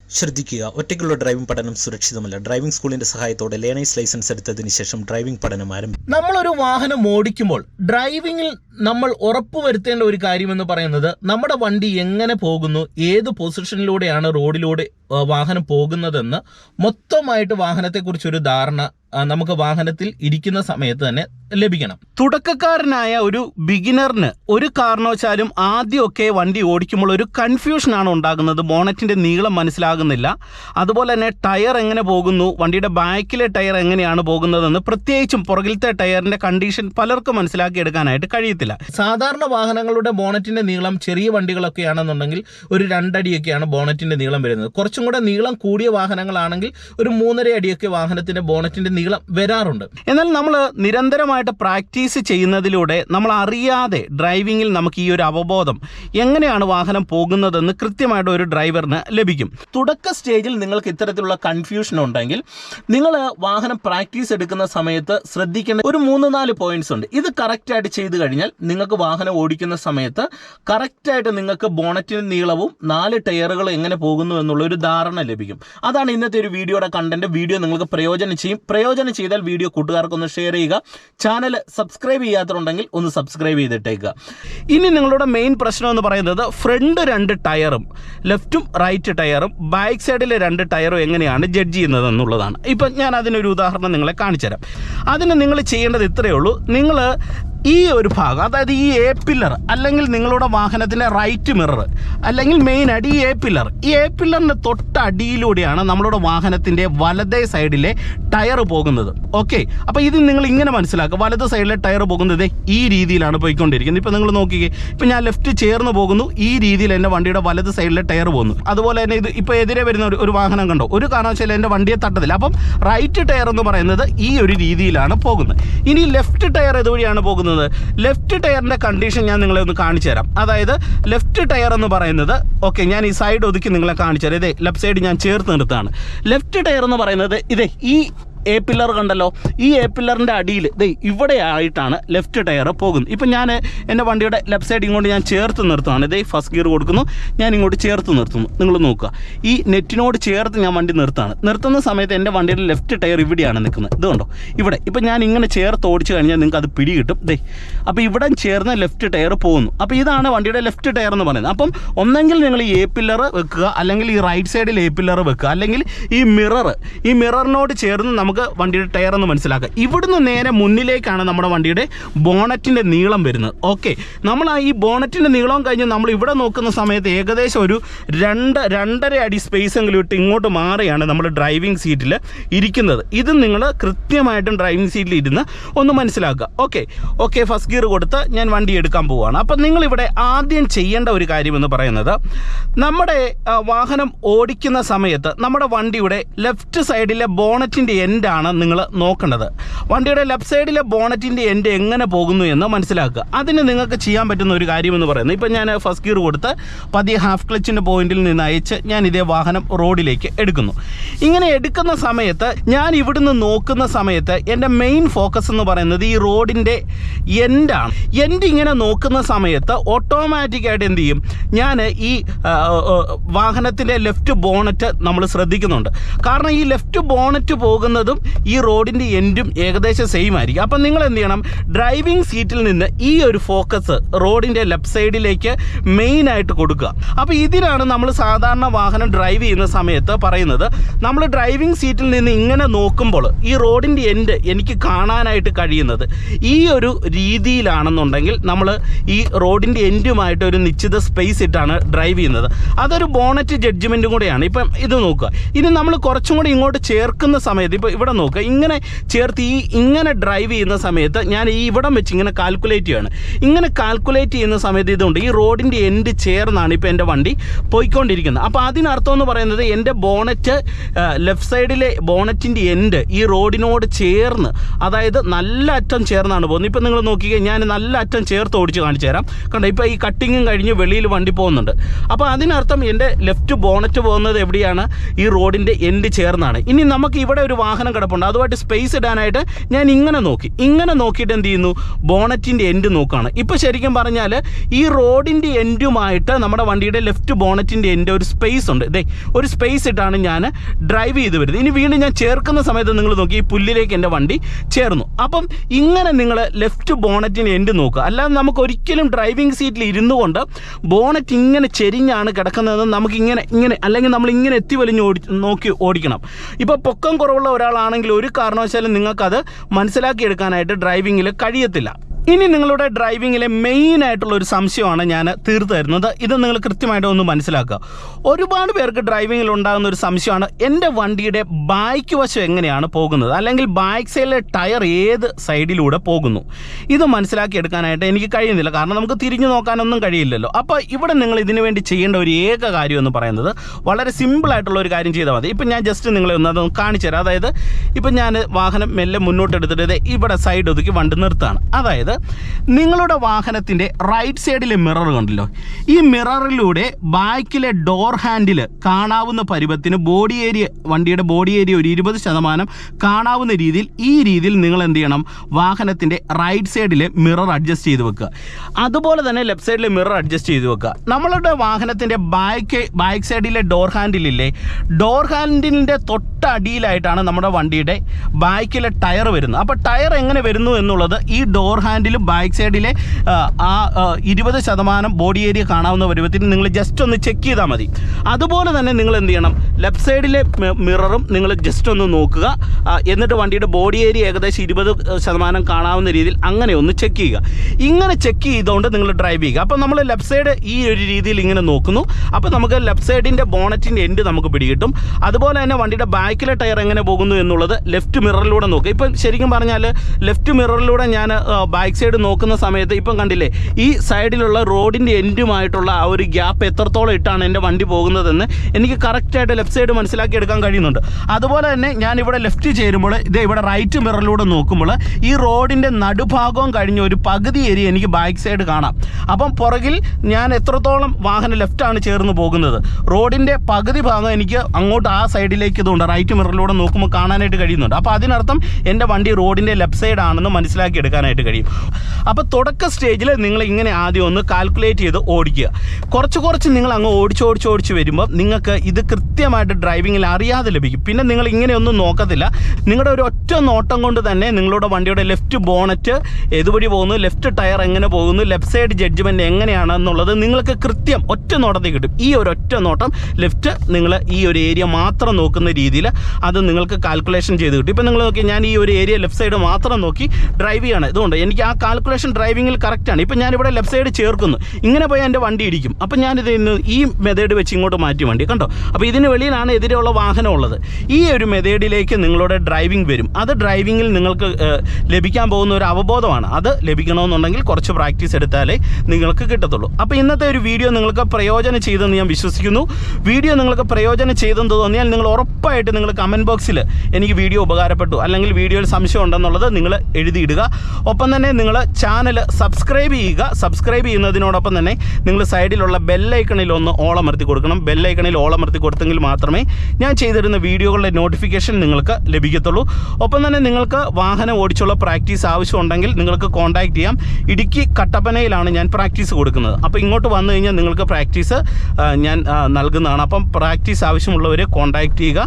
ശ്രദ്ധിക്കുക ഒറ്റയ്ക്കുള്ള ഡ്രൈവിംഗ് പഠനം സുരക്ഷിതമല്ല. ഡ്രൈവിംഗ് സ്കൂളിന്റെ സഹായത്തോടെ ലേണേഴ്സ് ലൈസൻസ് എടുത്തതിന് ശേഷം ഡ്രൈവിംഗ് പഠനം ആരംഭിക്കും ഒരു വാഹനം ഓടിക്കുമ്പോൾ ഡ്രൈവിംഗിൽ നമ്മൾ ഉറപ്പുവരുത്തേണ്ട ഒരു കാര്യമെന്ന് പറയുന്നത് നമ്മുടെ വണ്ടി എങ്ങനെ പോകുന്നു ഏത് പൊസിഷനിലൂടെയാണ് റോഡിലൂടെ വാഹനം പോകുന്നതെന്ന് മൊത്തമായിട്ട് വാഹനത്തെക്കുറിച്ചൊരു ധാരണ നമുക്ക് വാഹനത്തിൽ ഇരിക്കുന്ന സമയത്ത് തന്നെ ലഭിക്കണം. തുടക്കക്കാരനായ ഒരു ബിഗിനറിന് ഒരു കാരണവശാലും ആദ്യമൊക്കെ വണ്ടി ഓടിക്കുമ്പോൾ ഒരു കൺഫ്യൂഷനാണ് ഉണ്ടാകുന്നത്. ബോണറ്റിന്റെ നീളം മനസ്സിലാകുന്നില്ല. അതുപോലെ തന്നെ ടയർ എങ്ങനെ പോകുന്നു? വണ്ടിയുടെ ബാക്കിലെ ടയർ എങ്ങനെയാണ് പോകുന്നതെന്ന് പ്രത്യേകിച്ചും പുറകിലത്തെ ടയറിന്റെ കണ്ടീഷൻ പലർക്കും മനസ്സിലാക്കിയെടുക്കാനായിട്ട് കഴിയത്തില്ല. സാധാരണ വാഹനങ്ങളുടെ ബോണറ്റിന്റെ നീളം ചെറിയ വണ്ടികളൊക്കെ ആണെന്നുണ്ടെങ്കിൽ ഒരു രണ്ടടിയൊക്കെയാണ് ബോണറ്റിന്റെ നീളം വരുന്നത്. കുറച്ചും കൂടെ നീളം കൂടിയ വാഹനങ്ങളാണെങ്കിൽ ഒരു മൂന്നര അടിയൊക്കെ വാഹനത്തിന്റെ ബോണറ്റിന്റെ നീളം വരാറുണ്ട്. എന്നാൽ നമ്മൾ നിരന്തരമായിട്ട് പ്രാക്ടീസ് ചെയ്യുന്നതിലൂടെ നമ്മൾ അറിയാതെ ഡ്രൈവിങ്ങിൽ നമുക്ക് ഈ ഒരു അവബോധം എങ്ങനെയാണ് വാഹനം പോകുന്നതെന്ന് കൃത്യമായിട്ട് ഒരു ഡ്രൈവറിന് ലഭിക്കും. തുടക്ക സ്റ്റേജിൽ നിങ്ങൾക്ക് ഇത്തരത്തിലുള്ള കൺഫ്യൂഷൻ ഉണ്ടെങ്കിൽ നിങ്ങൾ വാഹനം പ്രാക്ടീസ് എടുക്കുന്ന സമയത്ത് ശ്രദ്ധിക്കേണ്ട ഒരു മൂന്ന് നാല് പോയിന്റ്സ് ഉണ്ട്. ഇത് കറക്റ്റായിട്ട് ചെയ്തു കഴിഞ്ഞാൽ നിങ്ങൾക്ക് വാഹനം ഓടിക്കുന്ന സമയത്ത് കറക്റ്റായിട്ട് നിങ്ങൾക്ക് ബോണറ്റിന് നീളവും നാല് ടയറുകൾ എങ്ങനെ പോകുന്നു എന്നുള്ള ഒരു ധാരണ ലഭിക്കും. അതാണ് ഇന്നത്തെ ഒരു വീഡിയോയുടെ കണ്ടന്റ് വീഡിയോ നിങ്ങൾക്ക് പ്രയോജനം ചെയ്യും. പ്രയോജനം ചെയ്താൽ വീഡിയോ കൂട്ടുകാർക്കൊന്ന് ഷെയർ ചെയ്യുക. ചാനൽ സബ്സ്ക്രൈബ് ചെയ്യാത്തതുണ്ടെങ്കിൽ ഒന്ന് സബ്സ്ക്രൈബ് ചെയ്തിട്ടേക്കുക ഇനി നിങ്ങളുടെ മെയിൻ പ്രശ്നം എന്ന് പറയുന്നത് ഫ്രണ്ട് രണ്ട് ടയറും ലെഫ്റ്റും റൈറ്റ് ടയറും ബാക്ക് സൈഡിലെ രണ്ട് ടയറും എങ്ങനെയാണ് ജഡ്ജ് ചെയ്യുന്നത് എന്നുള്ളതാണ് ഇപ്പം ഞാൻ അതിനൊരു ഉദാഹരണം നിങ്ങളെ കാണിച്ചുതരാം. അതിന് നിങ്ങൾ ചെയ്യേണ്ടത് ഇത്രയേ ഉള്ളൂ. നിങ്ങൾ ഈ ഒരു ഭാഗം അതായത് ഈ എ പില്ലർ അല്ലെങ്കിൽ നിങ്ങളുടെ വാഹനത്തിന്റെ റൈറ്റ് മിറർ അല്ലെങ്കിൽ മെയിൻ അടി ഈ എ പില്ലർ ഈ എ പില്ലറിന്റെ തൊട്ടടിയിലൂടെയാണ് നമ്മളുടെ വാഹനത്തിന്റെ വലതേ സൈഡിലെ ടയർ പോകുന്നത്. ഓക്കെ അപ്പോൾ ഇത് നിങ്ങൾ ഇങ്ങനെ മനസ്സിലാക്കുക. വലത് സൈഡിലെ ടയർ പോകുന്നത് ഈ രീതിയിലാണ് പോയിക്കൊണ്ടിരിക്കുന്നത്. ഇപ്പോൾ നിങ്ങൾ നോക്കിക്കേ. ഇപ്പോൾ ഞാൻ ലെഫ്റ്റ് ചേർന്ന് പോകുന്നു. ഈ രീതിയിൽ എന്റെ വണ്ടിയുടെ വലത് സൈഡിലെ ടയർ പോകുന്നു. അതുപോലെ തന്നെ ഇത് ഇപ്പോൾ എതിരെ വരുന്ന ഒരു ഒരു വാഹനം കണ്ടോ? ഒരു കാരണവശാലും എന്റെ വണ്ടിയെ തട്ടത്തില്ല. അപ്പം റൈറ്റ് ടയർ എന്ന് പറയുന്നത് ഈ ഒരു രീതിയിലാണ് പോകുന്നത്. ഇനി ലെഫ്റ്റ് ടയർ ഇതുവഴിയാണ് പോകുന്നത്? ലെഫ്റ്റ് ടയറിന്റെ കണ്ടീഷൻ ഞാൻ നിങ്ങളെ ഒന്ന് കാണിച്ചു തരാം. അതായത് ലെഫ്റ്റ് ടയർ എന്ന് പറയുന്നത് ഓക്കെ ഞാൻ ഈ സൈഡ് ഒതുക്കി നിങ്ങളെ കാണിച്ചു തരാം. ഇതേ ലെഫ്റ്റ് സൈഡ് ഞാൻ ചേർത്ത് നിർത്താണ് ലെഫ്റ്റ് ടയർ എന്ന് പറയുന്നത് ഇതേ ഈ എ പില്ലർ കണ്ടല്ലോ? ഈ എ പില്ലറിന്റെ അടിയിൽ ദേ ഇവിടെ ആയിട്ടാണ് ലെഫ്റ്റ് ടയർ പോകുന്നത്. ഇപ്പം ഞാൻ എന്റെ വണ്ടിയുടെ ലെഫ്റ്റ് സൈഡ് ഇങ്ങോട്ട് ഞാൻ ചേർത്ത് നിർത്തുകയാണ് ഇതേ ഫസ്റ്റ് ഗിയർ കൊടുക്കുന്നു. ഞാൻ ഇങ്ങോട്ട് ചേർത്ത് നിർത്തുന്നു. നിങ്ങൾ നോക്കുക. ഈ നെറ്റിനോട് ചേർത്ത് ഞാൻ വണ്ടി നിർത്താണ് നിർത്തുന്ന സമയത്ത് എന്റെ വണ്ടിയുടെ ലെഫ്റ്റ് ടയർ ഇവിടെയാണ് നിൽക്കുന്നത്. ഇതുകൊണ്ടോ കണ്ടോ? ഇവിടെ. ഇപ്പം ഞാൻ ഇങ്ങനെ ചേർത്ത് ഓടിച്ചു കഴിഞ്ഞാൽ നിങ്ങൾക്ക് അത് പിടി കിട്ടും ദേ. അപ്പോൾ ഇവിടെ ചേർന്ന് ലെഫ്റ്റ് ടയർ പോകുന്നു. അപ്പോൾ ഇതാണ് വണ്ടിയുടെ ലെഫ്റ്റ് ടയർ എന്ന് പറയുന്നത്. അപ്പം ഒന്നെങ്കിൽ നിങ്ങൾ ഈ എ പില്ലർ വെക്കുക. അല്ലെങ്കിൽ ഈ റൈറ്റ് സൈഡിൽ എ പില്ലർ വെക്കുക. അല്ലെങ്കിൽ ഈ മിറർ ഈ മിററിനോട് ചേർന്ന് നമുക്ക് വണ്ടിയുടെ ടയർ എന്ന് മനസ്സിലാക്കാം. ഇവിടുന്ന് നേരെ മുന്നിലേക്കാണ് നമ്മുടെ വണ്ടിയുടെ ബോണറ്റിന്റെ നീളം വരുന്നത്. ഓക്കെ. നമ്മൾ ആ ഈ ബോണറ്റിന്റെ നീളം കഴിഞ്ഞ് നമ്മൾ ഇവിടെ നോക്കുന്ന സമയത്ത് ഏകദേശം ഒരു രണ്ട് രണ്ടര അടി സ്പേസ് എങ്കിലും ഇട്ട് ഇങ്ങോട്ട് മാറിയാണ് നമ്മൾ ഡ്രൈവിംഗ് സീറ്റിൽ ഇരിക്കുന്നത്. ഇത് നിങ്ങൾ കൃത്യമായിട്ടും ഡ്രൈവിംഗ് സീറ്റിൽ ഇരുന്ന് ഒന്ന് മനസ്സിലാക്കുക. ഓക്കെ. ഓക്കെ ഫസ്റ്റ് ഗിയർ കൊടുത്ത് ഞാൻ വണ്ടി എടുക്കാൻ പോവുകയാണ് അപ്പം നിങ്ങളിവിടെ ആദ്യം ചെയ്യേണ്ട ഒരു കാര്യമെന്ന് പറയുന്നത് നമ്മുടെ വാഹനം ഓടിക്കുന്ന സമയത്ത് നമ്മുടെ വണ്ടിയുടെ ലെഫ്റ്റ് സൈഡിലെ ബോണറ്റിന്റെ എൻഡാണ് നിങ്ങൾ നോക്കേണ്ടത്? വണ്ടിയുടെ ലെഫ്റ്റ് സൈഡിലെ ബോണറ്റിന്റെ എൻഡ് എങ്ങനെ പോകുന്നു എന്ന് മനസ്സിലാക്കുക. അതിന് നിങ്ങൾക്ക് ചെയ്യാൻ പറ്റുന്ന ഒരു കാര്യമെന്ന് പറയുന്നത് ഇപ്പം ഞാൻ ഫസ്റ്റ് ഗിയർ കൊടുത്ത് പതിയെ ഹാഫ് ക്ലച്ചിന്റെ പോയിന്റിൽ നിന്ന് അയച്ച് ഞാൻ ഇതേ വാഹനം റോഡിലേക്ക് എടുക്കുന്നു. ഇങ്ങനെ എടുക്കുന്ന സമയത്ത് ഞാൻ ഇവിടുന്ന് നോക്കുന്ന സമയത്ത് എന്റെ മെയിൻ ഫോക്കസ് എന്ന് പറയുന്നത് ഈ റോഡിന്റെ എൻഡാണ് എൻഡ് ഇങ്ങനെ നോക്കുന്ന സമയത്ത് ഓട്ടോമാറ്റിക്കായിട്ട് എന്ത് ചെയ്യും? ഞാൻ ഈ വാഹനത്തിന്റെ ലെഫ്റ്റ് ബോണറ്റ് നമ്മൾ ശ്രദ്ധിക്കുന്നുണ്ട്. കാരണം ഈ ലെഫ്റ്റ് ബോണറ്റ് പോകുന്നതും ഈ റോഡിന്റെ എൻഡും ഏകദേശം സെയിം ആയിരിക്കും. അപ്പം നിങ്ങൾ എന്ത് ചെയ്യണം? ഡ്രൈവിംഗ് സീറ്റിൽ നിന്ന് ഈ ഒരു ഫോക്കസ് റോഡിന്റെ ലെഫ്റ്റ് സൈഡിലേക്ക് മെയിൻ ആയിട്ട് കൊടുക്കുക. അപ്പോൾ ഇതിനാണ് നമ്മൾ സാധാരണ വാഹനം ഡ്രൈവ് ചെയ്യുന്ന സമയത്ത് പറയുന്നത് നമ്മൾ ഡ്രൈവിംഗ് സീറ്റിൽ നിന്ന് ഇങ്ങനെ നോക്കുമ്പോൾ ഈ റോഡിന്റെ എൻഡ് എനിക്ക് കാണാനായിട്ട് കഴിയുന്നത് ഈ ഒരു രീതിയിലാണെന്നുണ്ടെങ്കിൽ നമ്മൾ ഈ റോഡിന്റെ എൻഡുമായിട്ട് ഒരു നിശ്ചിത സ്പേസ് ഇട്ടാണ് ഡ്രൈവ് ചെയ്യുന്നത്. അതൊരു ബോണറ്റ് ജഡ്ജ്മെന്റും കൂടെയാണ്. ഇപ്പം ഇത് നോക്കുക. ഇനി നമ്മൾ കുറച്ചും കൂടി ഇങ്ങോട്ട് ചേർക്കുന്ന സമയത്ത് ഇപ്പോൾ ഇവിടെ നോക്കുക. ഇങ്ങനെ ചേർത്ത് ഈ ഇങ്ങനെ ഡ്രൈവ് ചെയ്യുന്ന സമയത്ത് ഞാൻ ഈ ഇവിടം വെച്ച് ഇങ്ങനെ കാൽക്കുലേറ്റ് ചെയ്യാണ് ഇങ്ങനെ കാൽക്കുലേറ്റ് ചെയ്യുന്ന സമയത്ത് ഇതുണ്ട്. ഈ റോഡിന്റെ എൻഡ് ചേർന്നാണ് ഇപ്പോൾ എന്റെ വണ്ടി പോയിക്കൊണ്ടിരിക്കുന്നത്. അപ്പോൾ അതിനർത്ഥം എന്ന് പറയുന്നത് എന്റെ ബോണറ്റ് ലെഫ്റ്റ് സൈഡിലെ ബോണറ്റിന്റെ എൻഡ് ഈ റോഡിനോട് ചേർന്ന് അതായത് നല്ല അറ്റം ചേർന്നാണ് പോകുന്നത്. ഇപ്പം നിങ്ങൾ നോക്കിക്കേ ഞാൻ നല്ല അറ്റം ചേർത്ത് ഓടിച്ച് കാണിച്ചു തരാം. കണ്ടോ ഇപ്പോൾ ഈ കട്ടിങ്ങും കഴിഞ്ഞ് വെളിയിൽ വണ്ടി പോകുന്നുണ്ട്. അപ്പോൾ അതിനർത്ഥം എന്റെ ലെഫ്റ്റ് ബോണറ്റ് പോകുന്നത് എവിടെയാണ്? ഈ റോഡിന്റെ എൻഡ് ചേർന്നാണ്. ഇനി നമുക്ക് ഇവിടെ ഒരു വാഹനം വാഹനം കിടപ്പുണ്ട്. അതുമായിട്ട് സ്പേസ് ഇടാനായിട്ട് ഞാൻ ഇങ്ങനെ നോക്കി. ഇങ്ങനെ നോക്കിയിട്ട് എന്ത് ചെയ്യുന്നു? ബോണറ്റിന്റെ എൻഡ് നോക്കുകയാണ് ഇപ്പോൾ ശരിക്കും പറഞ്ഞാൽ ഈ റോഡിന്റെ എൻഡുമായിട്ട് നമ്മുടെ വണ്ടിയുടെ ലെഫ്റ്റ് ബോണറ്റിന്റെ എൻഡ് ഒരു സ്പേസ് ഉണ്ട്. ഇതേ ഒരു സ്പേസ് ഇട്ടാണ് ഞാൻ ഡ്രൈവ് ചെയ്ത് വരുന്നത്. ഇനി വീണ്ടും ഞാൻ ചേർക്കുന്ന സമയത്ത് നിങ്ങൾ നോക്കി ഈ പുല്ലിലേക്ക് എന്റെ വണ്ടി ചേർന്നു. അപ്പം ഇങ്ങനെ നിങ്ങൾ ലെഫ്റ്റ് ബോണറ്റിന്റെ എൻഡ് നോക്കുക. അല്ലാതെ നമുക്ക് ഒരിക്കലും ഡ്രൈവിംഗ് സീറ്റിൽ ഇരുന്നു കൊണ്ട് ബോണറ്റ് ഇങ്ങനെ ചെരിഞ്ഞാണ് കിടക്കുന്നതെന്ന് നമുക്ക് ഇങ്ങനെ അല്ലെങ്കിൽ നമ്മൾ ഇങ്ങനെ എത്തി വലിഞ്ഞ് ഓടി നോക്കി ഓടിക്കണം. ഇപ്പോൾ പൊക്കം കുറവുള്ള ഒരാളാണെങ്കിൽ ഒരു കാരണവശാലും നിങ്ങൾക്കത് മനസ്സിലാക്കിയെടുക്കാനായിട്ട് ഡ്രൈവിങ്ങിൽ കഴിയത്തില്ല. ഇനി നിങ്ങളുടെ ഡ്രൈവിങ്ങിലെ മെയിൻ ആയിട്ടുള്ള ഒരു സംശയമാണ് ഞാൻ തീർത്തു തരുന്നത്. ഇത് നിങ്ങൾ കൃത്യമായിട്ട് ഒന്ന് മനസ്സിലാക്കുക. ഒരുപാട് പേർക്ക് ഡ്രൈവിങ്ങിൽ ഉണ്ടാകുന്ന ഒരു സംശയമാണ് എന്റെ വണ്ടിയുടെ ബാക്ക് വശം എങ്ങനെയാണ് പോകുന്നത്? അല്ലെങ്കിൽ ബാക്ക് സൈഡിലെ ടയർ ഏത് സൈഡിലൂടെ പോകുന്നു? ഇത് മനസ്സിലാക്കിയെടുക്കാനായിട്ട് എനിക്ക് കഴിയുന്നില്ല. കാരണം നമുക്ക് തിരിഞ്ഞു നോക്കാനൊന്നും കഴിയില്ലല്ലോ. അപ്പോൾ ഇവിടെ നിങ്ങൾ ഇതിനു വേണ്ടി ചെയ്യേണ്ട ഒരു ഏക കാര്യം എന്ന് പറയുന്നത് വളരെ സിമ്പിൾ ആയിട്ടുള്ള ഒരു കാര്യം ചെയ്താൽ മതി. ഇപ്പം ഞാൻ ജസ്റ്റ് നിങ്ങളെ ഒന്ന് അതൊന്ന് കാണിച്ചു തരാം. അതായത് ഇപ്പം ഞാൻ വാഹനം മെല്ലെ മുന്നോട്ട് എടുത്തിട്ട് ഇവിടെ സൈഡ് ഒതുക്കി വണ്ടി നിർത്താണ് അതായത് നിങ്ങളുടെ വാഹനത്തിന്റെ റൈറ്റ് സൈഡിലെ മിറർ കണ്ടല്ലോ? ഈ മിററിലൂടെ ബാക്കിലെ ഡോർ ഹാൻഡിൽ കാണാവുന്ന പരുവത്തിന് ബോഡി ഏരിയ വണ്ടിയുടെ ബോഡി ഏരിയ ഒരു ഇരുപത് ശതമാനം കാണാവുന്ന രീതിയിൽ ഈ രീതിയിൽ നിങ്ങൾ എന്ത് ചെയ്യണം? വാഹനത്തിന്റെ റൈറ്റ് സൈഡിലെ മിറർ അഡ്ജസ്റ്റ് ചെയ്ത് വെക്കുക. അതുപോലെ തന്നെ ലെഫ്റ്റ് സൈഡിലെ മിറർ അഡ്ജസ്റ്റ് ചെയ്ത് വെക്കുക. നമ്മളുടെ വാഹനത്തിന്റെ ബാക്ക് ബാക്ക് സൈഡിലെ ഡോർ ഹാൻഡിലില്ലേ ഡോർ ഹാൻഡിലിന്റെ തൊട്ടടിയിലായിട്ടാണ് നമ്മുടെ വണ്ടിയുടെ ബാക്കിലെ ടയർ വരുന്നത്. അപ്പോൾ ടയർ എങ്ങനെ വരുന്നു എന്നുള്ളത് ഈ ഡോർ ഹാൻഡിലും ബാക്ക് സൈഡിലെ ആ, ഇരുപത് ശതമാനം ബോഡി ഏരിയ കാണാവുന്ന പരുവത്തിന് നിങ്ങൾ ജസ്റ്റ് ഒന്ന് ചെക്ക് ചെയ്താൽ മതി. അതുപോലെ തന്നെ നിങ്ങൾ എന്ത് ചെയ്യണം? ലെഫ്റ്റ് സൈഡിലെ മിററും നിങ്ങൾ ജസ്റ്റ് ഒന്ന് നോക്കുക. എന്നിട്ട് വണ്ടിയുടെ ബോഡി ഏരിയ ഏകദേശം ഇരുപത് ശതമാനം കാണാവുന്ന രീതിയിൽ അങ്ങനെ ഒന്ന് ചെക്ക് ചെയ്യുക. ഇങ്ങനെ ചെക്ക് ചെയ്തുകൊണ്ട് നിങ്ങൾ ഡ്രൈവ് ചെയ്യുക. അപ്പോൾ നമ്മൾ ലെഫ്റ്റ് സൈഡ് ഈ ഒരു രീതിയിൽ ഇങ്ങനെ നോക്കുന്നു. അപ്പോൾ നമുക്ക് ലെഫ്റ്റ് സൈഡിന്റെ ബോണറ്റിന്റെ എൻഡ് നമുക്ക് പിടികിട്ടും. അതുപോലെ തന്നെ വണ്ടിയുടെ ബാക്കിലെ ടയർ എങ്ങനെ പോകുന്നു എന്നുള്ളത് ലെഫ്റ്റ് മിററിലൂടെ നോക്കുക. ഇപ്പം ശരിക്കും പറഞ്ഞാൽ ലെഫ്റ്റ് മിററിലൂടെ ഞാൻ ബാക്ക് സൈഡ് നോക്കുന്ന സമയത്ത് ഇപ്പം കണ്ടില്ലേ ഈ സൈഡിലുള്ള റോഡിന്റെ എൻഡുമായിട്ടുള്ള ആ ഒരു ഗ്യാപ്പ് എത്രത്തോളം ഇട്ടാണ് എന്റെ വണ്ടി പോകുന്നതെന്ന് എനിക്ക് കറക്റ്റായിട്ട് ലെഫ്റ്റ് സൈഡ് മനസ്സിലാക്കി എടുക്കാൻ കഴിയുന്നുണ്ട്. അതുപോലെ തന്നെ ഞാൻ ഇവിടെ ലെഫ്റ്റ് ചേരുമ്പോൾ ഇത് ഇവിടെ റൈറ്റ് മിററിലൂടെ നോക്കുമ്പോൾ ഈ റോഡിന്റെ നടുഭാഗവും കഴിഞ്ഞ ഒരു പകുതി ഏരിയ എനിക്ക് ബാക്ക് സൈഡ് കാണാം. അപ്പം പുറകിൽ ഞാൻ എത്രത്തോളം വാഹനം ലെഫ്റ്റാണ് ചേർന്ന് പോകുന്നത്. റോഡിന്റെ പകുതി ഭാഗം എനിക്ക് അങ്ങോട്ട് ആ സൈഡിലേക്ക് ഇതുണ്ട്. റൈറ്റ് മിററിലൂടെ നോക്കുമ്പോൾ കാണാനായിട്ട് കഴിയുന്നുണ്ട്. അപ്പോൾ അതിനർത്ഥം എന്റെ വണ്ടി റോഡിന്റെ ലെഫ്റ്റ് സൈഡ് ആണെന്ന് മനസ്സിലാക്കി എടുക്കാനായിട്ട് കഴിയും. അപ്പോൾ തുടക്ക സ്റ്റേജിൽ നിങ്ങൾ ഇങ്ങനെ ആദ്യം ഒന്ന് കാൽക്കുലേറ്റ് ചെയ്ത് ഓടിക്കുക. കുറച്ച് കുറച്ച് നിങ്ങൾ അങ്ങ് ഓടിച്ച് ഓടിച്ച് ഓടിച്ച് വരുമ്പോൾ നിങ്ങൾക്ക് ഇത് കൃത്യമായിട്ട് ഡ്രൈവിങ്ങിൽ അറിയാതെ ലഭിക്കും. പിന്നെ നിങ്ങൾ ഇങ്ങനെയൊന്നും നോക്കത്തില്ല. നിങ്ങളുടെ ഒരു ഒറ്റ നോട്ടം കൊണ്ട് തന്നെ നിങ്ങളുടെ വണ്ടിയുടെ ലെഫ്റ്റ് ബോണറ്റ് ഏതുവഴി പോകുന്നു ലെഫ്റ്റ് ടയർ എങ്ങനെ പോകുന്നു ലെഫ്റ്റ് സൈഡ് ജഡ്ജ്മെന്റ് എങ്ങനെയാണ് എന്നുള്ളത് നിങ്ങൾക്ക് കൃത്യം ഒറ്റ നോട്ടത്തിൽ കിട്ടും. ഈ ഒരു ഒറ്റ നോട്ടം ലെഫ്റ്റ് നിങ്ങൾ ഈ ഒരു ഏരിയ മാത്രം നോക്കുന്ന രീതിയിൽ അത് നിങ്ങൾക്ക് കാൽക്കുലേഷൻ ചെയ്ത് കിട്ടും. ഇപ്പം നിങ്ങൾ നോക്കി ഞാൻ ഈ ഒരു ഏരിയ ലെഫ്റ്റ് സൈഡ് മാത്രം നോക്കി ഡ്രൈവ് ചെയ്യണം. ഇതുകൊണ്ട് എനിക്ക് കാൽക്കുലേഷൻ ഡ്രൈവിങ്ങിൽ കറക്റ്റാണ് ഇപ്പം ഞാനിവിടെ ലെഫ്റ്റ് സൈഡ് ചേർക്കുന്നു. ഇങ്ങനെ പോയി എന്റെ വണ്ടി ഇടിക്കും. അപ്പം ഞാനിത് ഈ മെതേഡ് വെച്ച് ഇങ്ങോട്ട് മാറ്റി വണ്ടി. കണ്ടോ? അപ്പോൾ ഇതിന് വെളിയിലാണ് എതിരെയുള്ള വാഹനം ഉള്ളത്. ഈ ഒരു മെതേഡിലേക്ക് നിങ്ങളുടെ ഡ്രൈവിംഗ് വരും. അത് ഡ്രൈവിങ്ങിൽ നിങ്ങൾക്ക് ലഭിക്കാൻ പോകുന്ന ഒരു അവബോധമാണ്. അത് ലഭിക്കണമെന്നുണ്ടെങ്കിൽ കുറച്ച് പ്രാക്ടീസ് എടുത്താലേ നിങ്ങൾക്ക് കിട്ടത്തുള്ളൂ. അപ്പോൾ ഇന്നത്തെ ഒരു വീഡിയോ നിങ്ങൾക്ക് പ്രയോജനം ചെയ്തെന്ന് ഞാൻ വിശ്വസിക്കുന്നു. വീഡിയോ നിങ്ങൾക്ക് പ്രയോജനം ചെയ്തെന്ന് തോന്നിയാൽ നിങ്ങൾ ഉറപ്പായിട്ട് നിങ്ങൾ കമന്റ് ബോക്സിൽ എനിക്ക് വീഡിയോ ഉപകാരപ്പെട്ടു. അല്ലെങ്കിൽ വീഡിയോയിൽ സംശയം ഉണ്ടെന്നുള്ളത് നിങ്ങൾ എഴുതിയിടുക. ഒപ്പം തന്നെ നിങ്ങൾ ചാനൽ സബ്സ്ക്രൈബ് ചെയ്യുക. സബ്സ്ക്രൈബ് ചെയ്യുന്നതിനോടൊപ്പം തന്നെ നിങ്ങൾ സൈഡിലുള്ള ബെല്ലൈക്കണിൽ ഒന്ന് ഓളമർത്തി കൊടുക്കണം. ബെല്ലൈക്കണിൽ ഓളമർത്തി കൊടുത്തെങ്കിൽ മാത്രമേ ഞാൻ ചെയ്തിരുന്ന വീഡിയോകളുടെ നോട്ടിഫിക്കേഷൻ നിങ്ങൾക്ക് ലഭിക്കത്തുള്ളൂ. ഒപ്പം തന്നെ നിങ്ങൾക്ക് വാഹനം ഓടിച്ചുള്ള പ്രാക്ടീസ് ആവശ്യമുണ്ടെങ്കിൽ നിങ്ങൾക്ക് കോൺടാക്ട് ചെയ്യാം. ഇടുക്കി കട്ടപ്പനയിലാണ് ഞാൻ പ്രാക്ടീസ് കൊടുക്കുന്നത്. അപ്പോൾ ഇങ്ങോട്ട് വന്നു കഴിഞ്ഞാൽ നിങ്ങൾക്ക് പ്രാക്ടീസ് ഞാൻ നൽകുന്നതാണ്. അപ്പം പ്രാക്ടീസ് ആവശ്യമുള്ളവരെ കോൺടാക്ട് ചെയ്യുക.